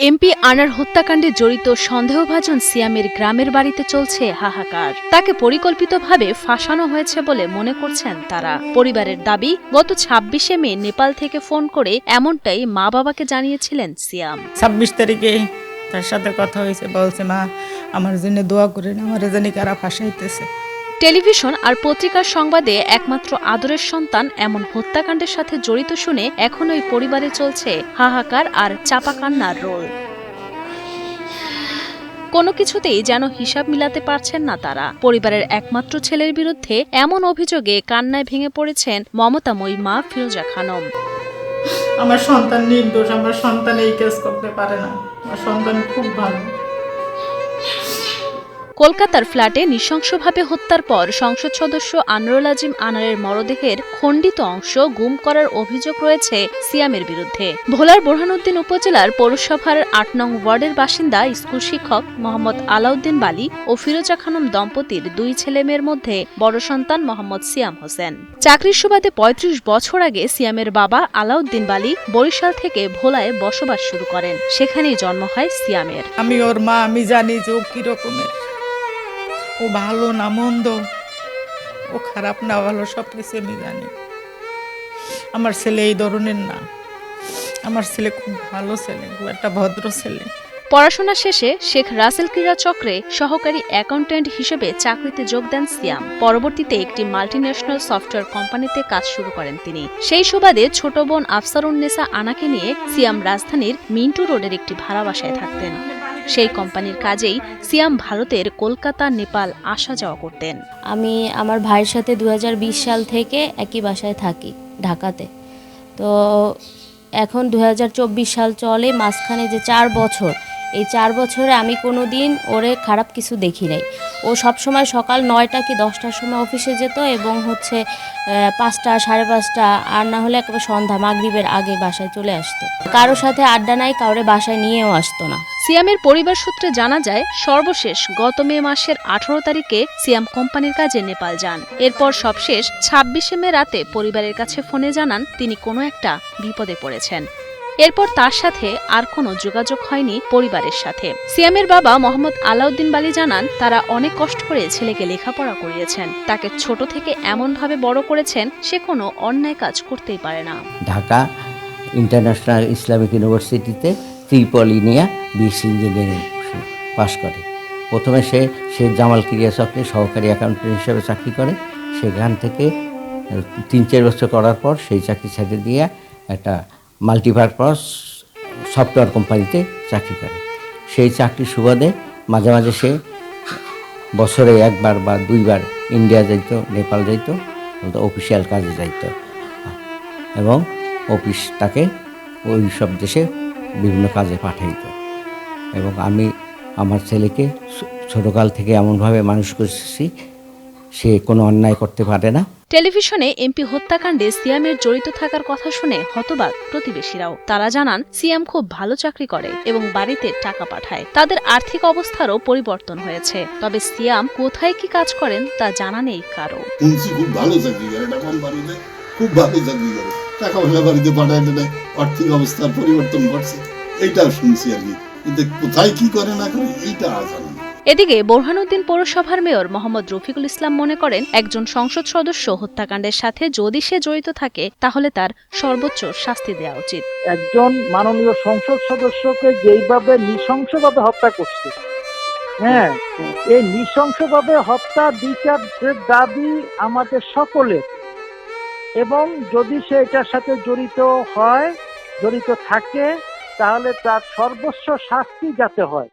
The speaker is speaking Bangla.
এমপি আনার হত্যাকাণ্ডে জড়িত সন্দেহভাজন সিয়ামের গ্রামের বাড়িতে চলছে হাহাকার। তাকে পরিকল্পিতভাবে ফাঁসানো হয়েছে বলে মনে করছেন তারা। পরিবারের দাবি, গত ছাব্বিশে মে নেপাল থেকে ফোন করে এমনটাই মা বাবাকে জানিয়েছিলেন সিয়াম। ছাব্বিশ তারিখে তার সাথে কথা হয়েছে, বলছে, মা, আমার জন্য দোয়া করেন, আমার জানি কারা ফাঁসাইতেছে। টেলিভিশন আর পত্রিকার সংবাদে একমাত্র আদরের সন্তান এমন হত্যাকাণ্ডের সাথে জড়িত শুনে এখন ওই পরিবারে চলছে হাহাকার আর চাপা কান্নার রোল। কোনো কিছুতেই যেন হিসাব মিলাতে পারছেন না তারা। পরিবারের একমাত্র ছেলের বিরুদ্ধে এমন অভিযোগে কান্নায় ভেঙে পড়েছেন মমতাময়ী মা ফিরোজা খানম। আমার সন্তান নির্দোষ, আমার সন্তান এই কাজ করতে পারে না। আমার সন্তান খুব ভালো। কলকাতার ফ্ল্যাটে নৃশংসভাবে হত্যার পর সংসদ সদস্য আনোয়ারুল আজিম আনারের মরদেহের খণ্ডিত অংশ গুম করার অভিযোগ রয়েছে সিয়ামের বিরুদ্ধে। ভোলার বোরহানুদ্দিন উপজেলার পৌরসভার আট নং ওয়ার্ডের বাসিন্দা স্কুল শিক্ষক মোহাম্মদ আলাউদ্দিন বালি ও ফিরোজা খানম দম্পতির দুই ছেলেমেয়ের মধ্যে বড় সন্তান মোহাম্মদ সিয়াম হোসেন। চাকরির সুবাদে পঁয়ত্রিশ বছর আগে সিয়ামের বাবা আলাউদ্দিন বালি বরিশাল থেকে ভোলায় বসবাস শুরু করেন। সেখানেই জন্ম হয় সিয়ামের। আমি ওর মা, আমি জানি যে ও কী রকমের। ও ভালো না মন্দ। ও খারাপ না ভালো সব কিছু আমি জানি। আমার ছেলে এই ধরনের না। আমার ছেলে খুব ভালো ছেলে, খুব একটা ভদ্র ছেলে। পড়াশোনা শেষে শেখ রাসেল ক্রীড়া চক্রে সহকারী অ্যাকাউন্ট্যান্ট হিসেবে চাকরিতে যোগ দেন সিয়াম। পরবর্তীতে একটি মাল্টিন্যাশনাল সফটওয়্যার কোম্পানিতে কাজ শুরু করেন তিনি। সেই সুবাদে ছোট বোন আফসারুন্নেসা আনাকে নিয়ে সিয়াম রাজধানীর মিন্টু রোডের একটি ভাড়া বাসায় থাকতেন। সেই কোম্পানির কাজেই সিয়াম ভারতের কলকাতা, নেপাল, আসা যাওয়া করতেন। আমি আমার ভাইয়ের সাথে দুই হাজার বিশ সাল থেকে একই বাসায় থাকি, ঢাকাতে। তো এখন দুই হাজার চব্বিশ সাল চলে, মাঝখানে যে চার বছর এই চার বছরে আমি কোনো দিন ওরে খারাপ কিছু দেখি নাই। ও সবসময় সকাল নয়টা কি দশটার সময় অফিসে যেত এবং হচ্ছে পাঁচটা, সাড়ে পাঁচটা আর না হলে একেবারে সন্ধ্যা, মাগরিবের আগে বাসায় চলে আসতো। কারোর সাথে আড্ডা নাই, কাউরে বাসায় নিয়েও আসতো না। সিয়ামের পরিবার সূত্রে জানা যায়, সর্বশেষ গত মে মাসের আঠারো তারিখে সিয়াম কোম্পানির কাজে নেপাল যান। এরপর সবশেষ ছাব্বিশে মে রাতে পরিবারের কাছে ফোনে জানান তিনি কোনো একটা বিপদে পড়েছেন। এরপর তার সাথে আর কোনো যোগাযোগ হয়নি পরিবারের সাথে। সিয়ামের বাবা মোহাম্মদ আলাউদ্দিন বালি জানান, তারা অনেক কষ্ট করে ছেলেকে লেখাপড়া করিয়েছেন। তাকে ছোট থেকে এমনভাবে বড় করেছেন, সে কোনো অন্যায় কাজ করতেই পারে না। ঢাকা ইন্টারন্যাশনাল ইসলামিক ইউনিভার্সিটিতে ত্রিপলি নিয়ে বিএসসি ইঞ্জিনিয়ারিং পাশ করে। প্রথমে সে সে জামাল ক্রিয়া চক্রে সহকারী অ্যাকাউন্টেন্ট হিসেবে চাকরি করে। সেখান থেকে তিন চার বছর করার পর সেই চাকরি ছেড়ে দিয়ে একটা মাল্টিপারপাস সফটওয়্যার কোম্পানিতে চাকরি করে। সেই চাকরির সুবাদে মাঝে মাঝে সে বছরে একবার বা দুইবার ইন্ডিয়া যাইত নেপাল যাইত অফিসিয়াল কাজে যাইত। এবং অফিস তাকে ওই সব দেশে বিভিন্ন কাজে পাঠাইত। এবং আমি আমার ছেলেকে ছোটকাল থেকে এমনভাবে মানুষ করেছি সে কোনো অন্যায় করতে পারে না। টেলিভিশনে এমপি হত্যাকাণ্ডে সিয়ামের জড়িত থাকার কথা শুনে হতবাক প্রতিবেশীরাও। তারা জানান সিয়াম খুব ভালো চাকরি করে এবং বাড়িতে টাকা পাঠায়। তাদের আর্থিক অবস্থারও পরিবর্তন হয়েছে। তবে সিয়াম কোথায় কি কাজ করেন তা জানা নেই কারও খুব ভালো চাকরি করে খুব ভালো চাকরি করে। টাকা পয়সা বাড়িতে পাঠায় আর্থিক অবস্থার পরিবর্তন ঘটছে। এইটাও শুনছি আর কি কিন্তু কোথায় কি করে না করে এইটা জানি। এদিকে বোরহানুদ্দিন পৌরসভার মেয়র মোহাম্মদ রফিকুল ইসলাম মনে করেন, একজন সংসদ সদস্য হত্যাকাণ্ডের সাথে যদি সে জড়িত থাকে, তাহলে তার সর্বোচ্চ শাস্তি দেওয়া উচিত। একজন মাননীয় সংসদ সদস্যকে যেইভাবে নৃশংসভাবে হত্যা করছে হ্যাঁ এই নৃশংসভাবে হত্যা বিচারের দাবি আমাদের সকলের। এবং যদি সে এটার সাথে জড়িত হয়, জড়িত থাকে, তাহলে তার সর্বোচ্চ শাস্তি যাতে হয়।